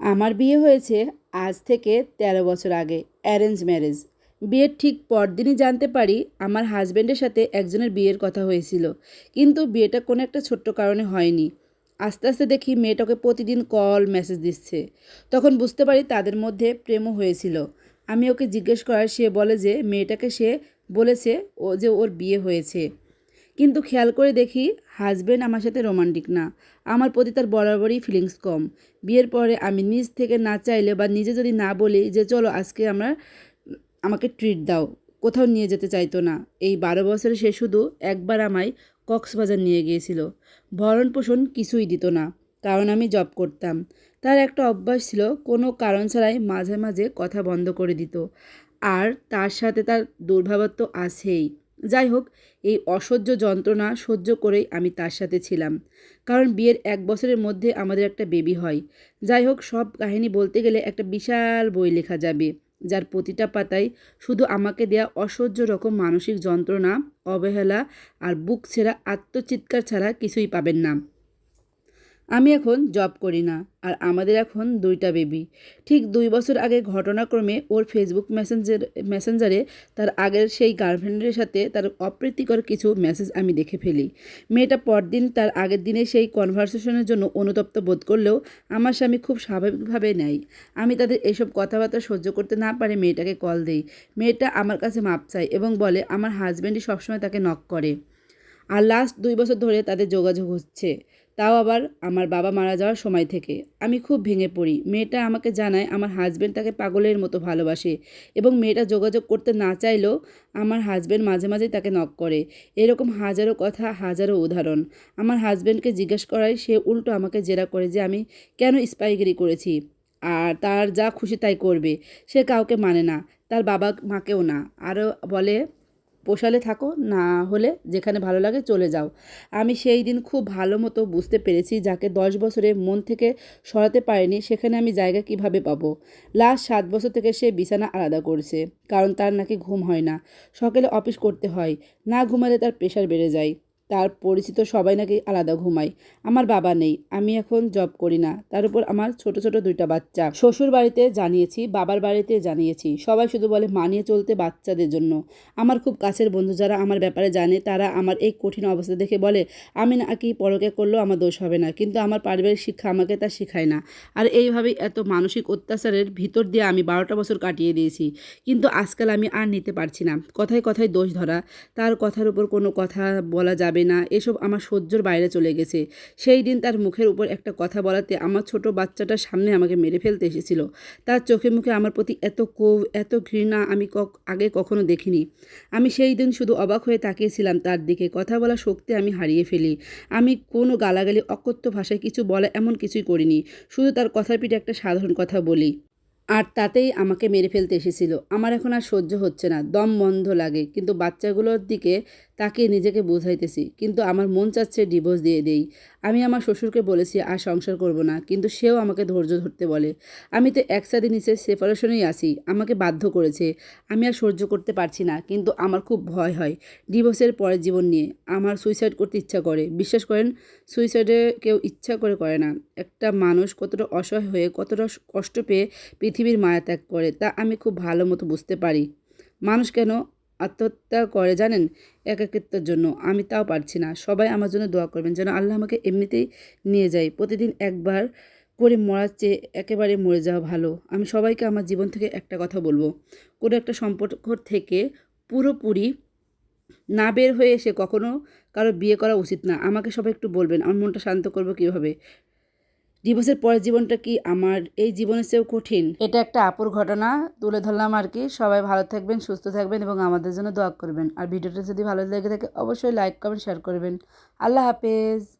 আমার বিয়ে হয়েছে আজ থেকে তেরো বছর আগে অ্যারেঞ্জ ম্যারেজ বিয়ের ঠিক পরদিনই জানতে পারি আমার হাজব্যান্ডের সাথে একজনের বিয়ের কথা হয়েছিল। কিন্তু বিয়েটা কোনো একটা ছোট্ট কারণে হয়নি। আস্তে আস্তে দেখি মেয়েটাকে প্রতিদিন কল মেসেজ দিচ্ছে। তখন বুঝতে পারি তাদের মধ্যে প্রেমও হয়েছিল। আমি ওকে জিজ্ঞেস করার, সে বলে যে মেয়েটাকে সে বলেছে ও যে ওর বিয়ে হয়েছে। কিন্তু খেয়াল করে দেখি হাজব্যান্ড আমার সাথে রোমান্টিক না। আমার প্রতি তার বরাবরই ফিলিংস কম। বিয়ের পরে আমি নিজ থেকে না চাইলে বা নিজে যদি না বলি যে, চলো আজকে আমরা, আমাকে ট্রিট দাও, কোথাও নিয়ে যেতে চাইতো না। এই বারো বছরে সে শুধু একবার আমায় কক্সবাজার নিয়ে গিয়েছিল। ভরণ পোষণ কিছুই দিত না, কারণ আমি জব করতাম। তার একটা অভ্যাস ছিল, কোনো কারণ ছাড়াই মাঝে মাঝে কথা বন্ধ করে দিত। আর তার সাথে তার দুর্ভাবত্ব আছেই। যাই হোক, এই অসহ্য যন্ত্রণা সহ্য করেই আমি তার সাথে ছিলাম। কারণ বিয়ের এক বছরের মধ্যে আমাদের একটা বেবি হয়। যাই হোক, সব কাহিনী বলতে গেলে একটা বিশাল বই লেখা যাবে, যার প্রতিটা পাতায় শুধু আমাকে দেয়া অসহ্য রকম মানসিক যন্ত্রণা, অবহেলা আর বুক ছেঁড়া আত্মচিৎকার ছাড়া কিছুই পাবেন না। আমি এখন জব করি না, আর আমাদের এখন দুইটা বেবি ঠিক দুই বছর আগে ঘটনাক্রমে ওর ফেসবুক মেসেঞ্জার মেসেঞ্জারে তার আগের সেই গার্লফ্রেন্ডের সাথে তার অপ্রীতিকর কিছু মেসেজ আমি দেখে ফেলি। মেয়েটা পরদিন তার আগের দিনে সেই কনভারসেশনের জন্য অনুতপ্ত বোধ করলেও আমার স্বামী খুব স্বাভাবিকভাবে নেয়। আমি তাদের এসব কথাবার্তা সহ্য করতে না পারে মেয়েটাকে কল দেই। মেয়েটা আমার কাছে মাপ চায় এবং বলে, আমার হাজব্যান্ডই সবসময় তাকে নক করে। আর লাস্ট দুই বছর ধরে তাদের যোগাযোগ হচ্ছে। তাও আবার আমার বাবা মারা যাওয়ার সময় থেকে। আমি খুব ভেঙে পড়ি। মেয়েটা আমাকে জানায়, আমার হাজব্যান্ড তাকে পাগলের মতো ভালোবাসে এবং মেয়েটা যোগাযোগ করতে না চাইলেও আমার হাজব্যান্ড মাঝে মাঝে তাকে নক করে। এরকম হাজারো কথা, হাজারো উদাহরণ। আমার হাজব্যান্ডকে জিজ্ঞেস করায়, সে উল্টো আমাকে জেরা করে যে আমি কেন স্পাইগিরি করেছি? আর তার যা খুশি তাই করবে। সে কাউকে মানে না। তার বাবা মাকেও না। আরও বলে পোষালে থাকো, না হলে যেখানে ভালো লাগে চলে যাও। আমি সেই দিন খুব ভালো মতো বুঝতে পেরেছি, যাকে দশ বছরে মন থেকে সরাতে পারেনি, সেখানে আমি জায়গা কীভাবে পাবো? লাস্ট সাত বছর থেকে সে বিছানা আলাদা করছে, কারণ তার নাকি ঘুম হয় না। সকালে অফিস করতে হয়, না ঘুমালে তার প্রেশার বেড়ে যায়। তার পরিচিত সবাই নাকি আলাদা ঘুমায়। আমার বাবা নেই, আমি এখন জব করি না। তার উপর আমার ছোট ছোট দুইটা বাচ্চা। শ্বশুর বাড়িতে জানিয়েছি, বাবার বাড়িতে জানিয়েছি। সবাই শুধু বলে মানিয়ে চলতে বাচ্চাদের জন্য। আমার খুব কাছের বন্ধু যারা আমার ব্যাপারে জানে, তারা আমার এই কঠিন অবস্থা দেখে বলে, আমি নাকি পরকে করলেও আমার দোষ হবে না, কিন্তু আমার পারিবারিক শিক্ষা আমাকে তা শেখায় না। আর এইভাবেই এত মানসিক অত্যাচারের ভিতর দিয়ে আমি বারোটা বছর কাটিয়ে দিয়েছি। কিন্তু আজকাল আমি আর নিতে পারছি না। কথায় কথায় দোষ ধরা, তার কথার উপর কোনো কথা বলা যাবে না, এসব আমার সহ্যর বাইরে চলে গেছে। সেই দিন তার মুখের উপর একটা কথা বলাতে আমার ছোট বাচ্চাটার সামনে আমাকে মেরে ফেলতে এসেছিল। তার চোখে মুখে আমার প্রতি এত কোভ এত ঘৃণা আমি আগে কখনো দেখিনি। আমি সেই দিন শুধু অবাক হয়ে তাকিয়েছিলাম তার দিকে। কথা বলার শক্তি আমি হারিয়ে ফেলি। আমি কোনো গালাগালি, অকথ্য ভাষায় কিছু বলা এমন কিছুই করিনি। শুধু তার কথার পিঠে একটা সাধারণ কথা বলি। আর তাতেই আমাকে মেরে ফেলতে এসেছিল। আমার এখন আর সহ্য হচ্ছে না, দম বন্ধ লাগে। কিন্তু বাচ্চাগুলোর দিকে তাকে নিজেকে বোঝাইতেছি, কিন্তু আমার মন চাচ্ছে ডিভোর্স দিয়ে দেই। আমি আমার শ্বশুরকে বলেছি, আর সংসার করব না। কিন্তু সেও আমাকে ধৈর্য ধরতে বলে। আমি তো একসাথে নিচে সেপারেশনেই আসি আমাকে বাধ্য করেছে। আমি আর সহ্য করতে পারছি না, কিন্তু আমার খুব ভয় হয় ডিভোর্সের পরের জীবন নিয়ে। আমার সুইসাইড করতে ইচ্ছা করে। বিশ্বাস করেন সুইসাইডে কেউ ইচ্ছা করে করে না। একটা মানুষ কতটা অসহায় হয়ে, কতটা কষ্ট পেয়ে পৃথিবীর মায়া ত্যাগ করে, তা আমি খুব ভালো মতো বুঝতে পারি। মানুষ কেন আত্মহত্যা করে জানেন? একাকিত্বের জন্য। আমি তাও পারছি না। সবাই আমার জন্য দোয়া করবেন যেন আল্লাহ আমাকে এমনিতেই নিয়ে যায়। প্রতিদিন একবার করে মরার চেয়ে একেবারে মরে যাওয়া ভালো। আমি সবাইকে আমার জীবন থেকে একটা কথা বলব। কোনো একটা সম্পর্ক থেকে পুরোপুরি না বের হয়ে এসে কখনো কারও বিয়ে করা উচিত না। আমাকে সবাই একটু বলবেন। আমার মনটা শান্ত করব কীভাবে? ডিভোর্সের পরের জীবনটা কি আমার? এই জীবনের চেয়েও কঠিন। এটা একটা আপুর ঘটনা, তুলে ধরলাম আর কি। সবাই ভালো থাকবেন, সুস্থ থাকবেন এবং আমাদের জন্য দোয়া করবেন। আর ভিডিওটা যদি ভালো লেগে থাকে, অবশ্যই লাইক কমেন্ট শেয়ার করবেন। আল্লাহ হাফেজ।